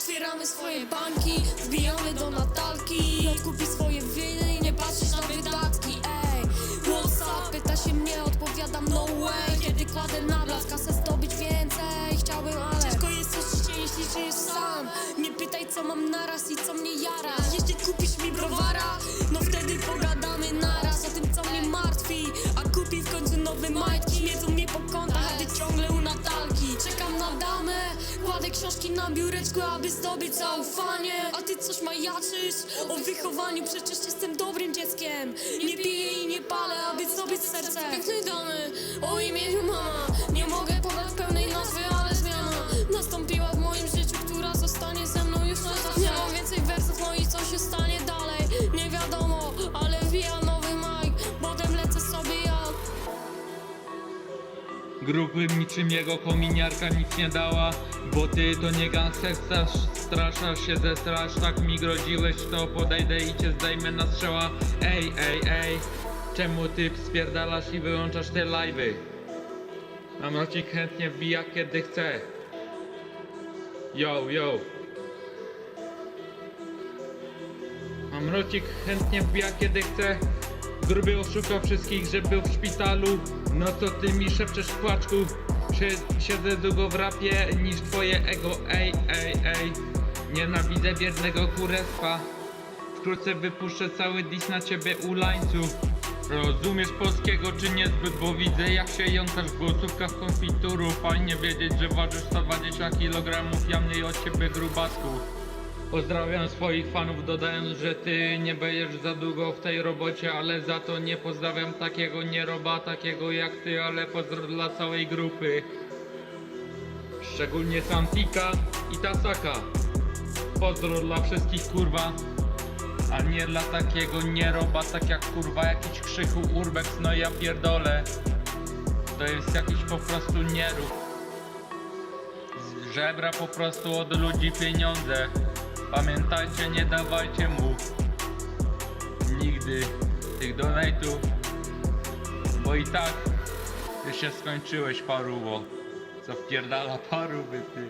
Otwieramy swoje bańki, wbijamy do Natalki. Odkupi swoje winy i nie patrzysz na wydatki Ej, what's Pyta się mnie, odpowiadam no way. Kiedy kładę na blask, kasę zdobyć więcej. Chciałbym, ale ciężko jest życie, jeśli żyjesz sam. Nie pytaj co mam naraz i co mnie jara. Jeśli kupisz mi browara, no wtedy pogadamy naraz O tym co mnie martwi, a kupi w końcu nowe majtki książki na biureczku, aby zdobyć zaufanie. A ty coś majaczysz? O wychowaniu, przecież jestem dobrym dzieckiem. Nie piję i nie palę, aby zdobyć serce. Pięknej damy, o imieniu mama Grupy niczym jego kominiarka nic nie dała Bo ty to nie gangster, strasz, straszasz się ze straż. Tak mi groziłeś, to podejdę i cię zdejmę na strzała. Ej, ej, ej Czemu ty spierdalasz i wyłączasz te live'y? Namrocik chętnie wbija kiedy chce. Yo, yo. Mamrocik chętnie wbija kiedy chce Gruby oszuka wszystkich, że był w szpitalu. No to ty mi szepczesz płaczku. Sie- Siedzę długo w rapie niż twoje ego. Ej, ej, ej. Nienawidzę biednego kurestwa. Wkrótce wypuszczę cały dis na ciebie ulańcu. Rozumiesz polskiego czy niezbyt, bo widzę jak się jąkasz w głosówkach konfituru Fajnie wiedzieć, że ważysz 120 kg, ja mniej od ciebie grubasku Pozdrawiam swoich fanów, dodając, że ty nie będziesz za długo w tej robocie, ale za to nie pozdrawiam takiego nieroba, takiego jak ty, ale pozdro dla całej grupy. Szczególnie Santika i Tasaka. Pozdro dla wszystkich kurwa, a nie dla takiego nieroba, tak jak kurwa jakiś krzyku urbex, no ja pierdolę. To jest jakiś po prostu nierób. Żebra po prostu od ludzi pieniądze. Pamiętajcie, nie dawajcie mu nigdy tych donate'ów, bo i tak ty się skończyłeś paruwo. Co wpierdala parówy ty.